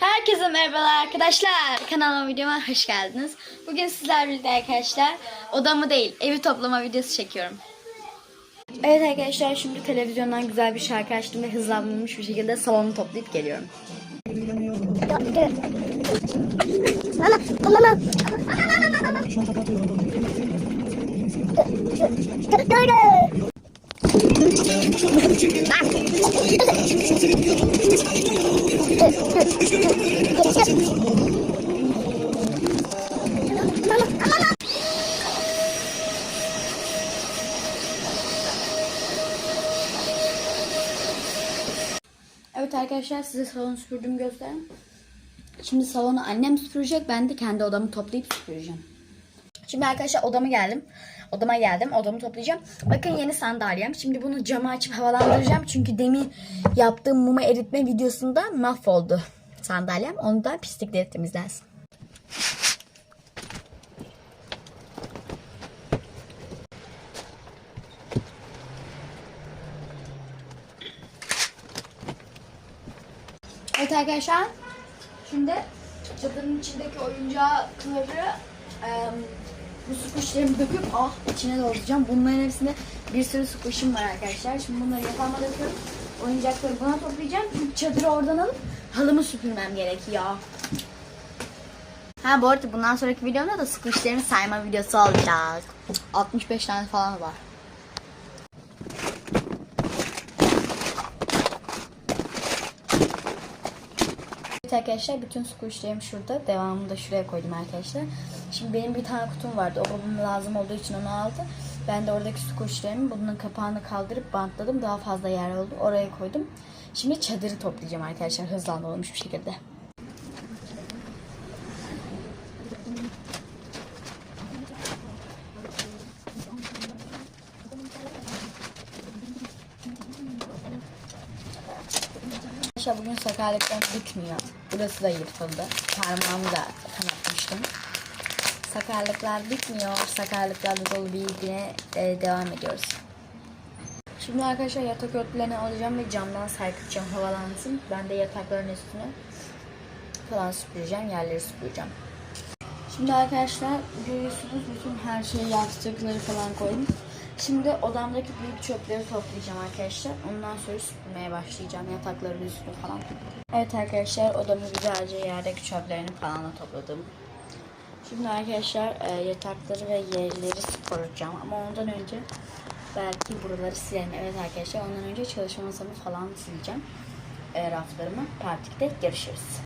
Herkese merhabalar arkadaşlar. Kanalıma videoma hoş geldiniz. Bugün sizlerle birlikte arkadaşlar odamı değil evi toplama videosu çekiyorum. Evet arkadaşlar şimdi televizyondan güzel bir şarkı açtım ve hızlandırılmış bir şekilde salonu toplayıp geliyorum. Evet arkadaşlar size salonu süpürdüğümü göstereyim. Şimdi salonu annem süpürecek. Ben de kendi odamı toplayıp süpüreceğim. Şimdi arkadaşlar odama geldim. Odama geldim. Odamı toplayacağım. Bakın yeni sandalyem. Şimdi bunu camı açıp havalandıracağım. Çünkü demin yaptığım mumu eritme videosunda mahvoldu sandalyem. Onu da pislikleri temizlensin. Evet arkadaşlar. Şimdi çadırın içindeki oyuncakları em, bu kuşlarımı döküp ah içine dolduracağım. Bunların hepsinde bir sürü kuşum var arkadaşlar. Şimdi bunları yatağıma döküyorum. Oyuncakları buna toplayacağım. Çünkü çadırı oradan alıp halımı süpürmem gerekiyor. Ha bu arada bundan sonraki videomda da kuşlarını sayma videosu olacak. 65 tane falan var. Evet arkadaşlar bütün kuşlarım şurada. Devamını da şuraya koydum arkadaşlar. Şimdi benim bir tane kutum vardı. O babam lazım olduğu için onu aldı. Ben de oradaki kuşlarımı bunun kapağını kaldırıp bantladım. Daha fazla yer oldu. Oraya koydum. Şimdi çadırı toplayacağım arkadaşlar hızlandırılmış bir şekilde. Arkadaşlar bugün sakarlıklarım bitmiyor. Burası da yırtıldı. Parmağımı da kanatmıştım. Sakarlıklar bitmiyor. Sakarlıklarla dolu bir güne e, devam ediyoruz. Şimdi arkadaşlar yatak örtülerini alacağım ve camdan sarkıtacağım havalansın. Ben de yatakların üstüne falan süpüreceğim. Yerleri süpüreceğim. Şimdi arkadaşlar görüyorsunuz bütün her şeyi yastıkları falan koydum. Şimdi odamdaki büyük çöpleri toplayacağım arkadaşlar. Ondan sonra süpürmeye başlayacağım yatakların üstünü falan. Evet arkadaşlar odamı güzelce yerdeki çöplerini falan da topladım. Şimdi arkadaşlar e, yatakları ve yerleri süpüreceğim ama ondan önce belki buraları silerim. Evet arkadaşlar ondan önce çalışma masamı falan sileceğim. E, raflarımı. Partikte görüşürüz.